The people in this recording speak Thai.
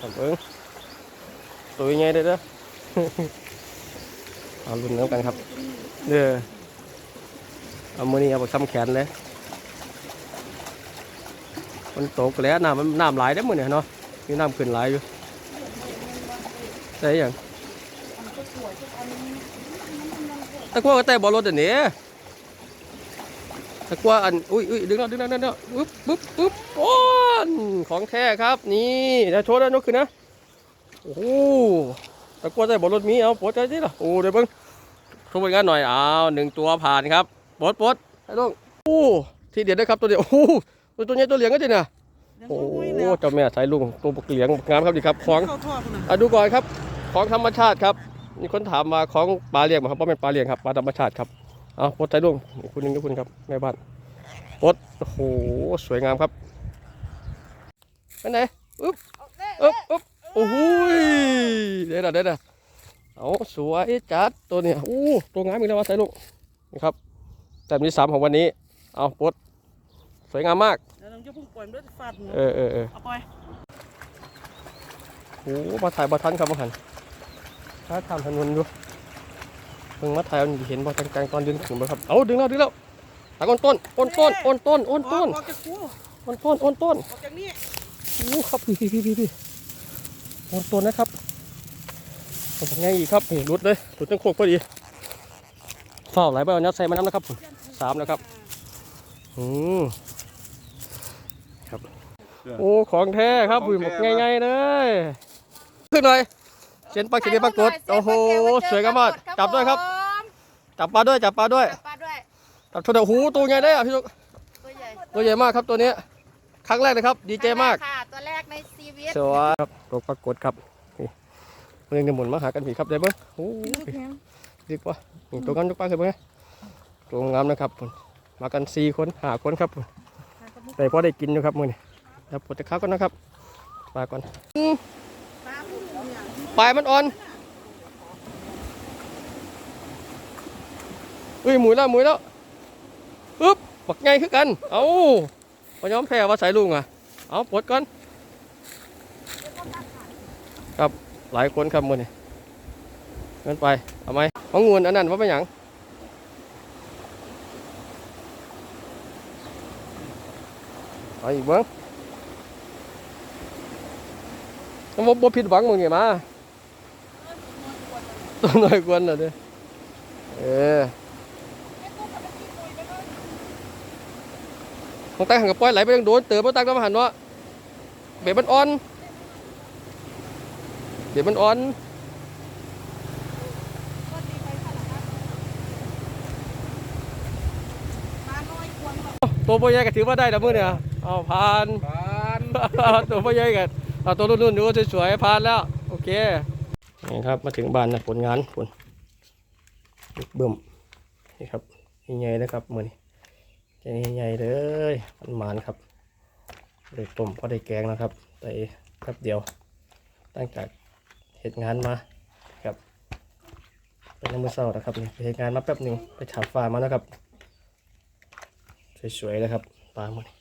ครับเบิ้งตัวยังไงเด้อเด้อเอาลุ้นน้ำกันครับเด้อเอามือนี้เอาไปคำแขนเลยมันตกแล้วน้ำมันน้ำไหลได้อมือเนี่ยเนาะมีน้ำขึ้นไหลอยู่ได้ยังตะกั่วก็แต่บอลรถเดี๋ยวนี้ตะกั่วอันอุ้ยอุ้ยดึงแล้วดึงแล้วดึงแล้วปึ๊บปึ๊บปึ๊บโอ้น ของแท้ครับ นี่เดี๋ยวโชว์แล้นกขึ้นนะโอ้โหตะกัวแต่บอลรถมีเอาปลดใจดิล่ะโอ้เดี๋ยวเบิ่งโชว์ผลงานหน่อยเอาหนึ่งตัวผ่านครับปลดปลดให้ลงโอ้ที่เด็ดนะครับตัวเดียวโอ้ตัวตัวใหญ่ตัวเหลียงก็จริงนะโอ้เจ้าแม่สายลุงตัวบกเหลียงงามครับดีครับของอะดูก่อนครับของธรรมชาติครับมีคนถามมาของปลาเลี้ยงบ่ครับเพราะเป็นปลาเลี้ยงครับปลาธรรมชาติครับเอาปลดสายลุงอีกคุณหนึงก็คุณครับแม่บ้านปลดโอ้โหสวยงามครับ ไปไหนอึ๊บอึ๊บอึ๊บโอ้โหยเดี๋ยวนะเดี๋ยวนะเอาสวยจัดตัวเนี้โอ้ตัวงามอีกแล้ววะสายลุงนี่ครับแต่มีสามของวันนี้ เอาปลดสวยงามมากเดี๋ยวน้องจะพุ่งปล่อยมันด้วยฟาดหัวเออเออเออเอาปล่อยโอ้มาถ่ายบ่ทันครับบ่หันถ้าทำถนนอยู่เพิ่งมาถ่ายเอาเห็นบ่จังๆตอนดึงถึงบ่ครับเอาดึงแล้วดึงแล้วตากอนต้นอ้นต้นอ้นต้นอ้นต้นออกจากกูอ้นต้นอ้นต้นออกจากนี่โอ้ครับพี่พี่พี่พี่พี่อ้นต้นนะครับผมเป็นไงอีกครับนี่รุดเลยรุดตั้งโคกพอดีฝ้าวไหลไปเอาเนี้ยใส่มาน้ำนะครับผมสามแล้วครับอืมครับ โอ้ของแท้ครับอุ้ยหมกง่ายๆเลยขึ้นหน่อยเชียนปลาเขียนปลากดโอ้โหสวยงามมากจับด้วยครับ จับปลาด้วยจับปลาด้วยจับปลาด้วยจับชนโอ้โหตัวใหญ่ได้อะพี่ลูกตัวใหญ่ตัวใหญ่มากครับตัวนี้ ครั้งแรกเลยครับ ดีใจมาก ค่ะตัวแรกในชีวิตสวัสดีครับตัวปลากดครับนี่เรื่องจะหมุนมาหากันผีครับได้เบิ้งโอ้ยดีกว่านี่ตัวกันยกปลาขึ้นมาไงตัวงามนะครับผมมากันสี่คนหาคนครับผมแต่พอได้กินอยู่ครับมือนี่แล้วปวดจะข้าวก่อนนะครับปลาก่อนอืมปลายมันอ่อนอุ้ยหมุยแล้วหมุยแล้วปึ๊บปักไงคือกัน เอา พอยอมแพ้ว่าสายลุงอะ เอาปลดก่อน ครับหลายคนครับมือนี่เงินไปเอาไหมของงวนอันนั้นว่าเป็นหยังเอาอีกเบ้างต้องบ่ผิดหวังมึงไงมาตัวน้อยกวนน่ะเด้อเออ ของตั้งหันกับปล่อยไหลไปทางโดนเติมมาตั้งก็มาหันเนาะเบ็ดมันอ่อนเบ็ดมันอ่อนตัวพ่อใหญ่ก็ถือว่าได้แล้วมื้อเนี่ยเอาผ่านปานตัวพ่อใหญ่กันเอาตัวรุ่นๆดูสวยๆผ่านแล้วโอเคนี่ครับมาถึงบ้านนะผลงานผลเบิ่มนี่ครับใหญ่ๆนะครับมื้อนี้ แกงใหญ่ๆเลยมันหมานครับเลยต้มพอได้แกงนะครับไปแป๊บเดียว ตั้งแต่เหตุงานมาครับเป็นน้ำมือเศร้านะครับนี่ไปเหตุงานมาแป๊บหนึ่งไปถาบฟ้ามานะครับ สวยๆเลยครับปลาหมดนี่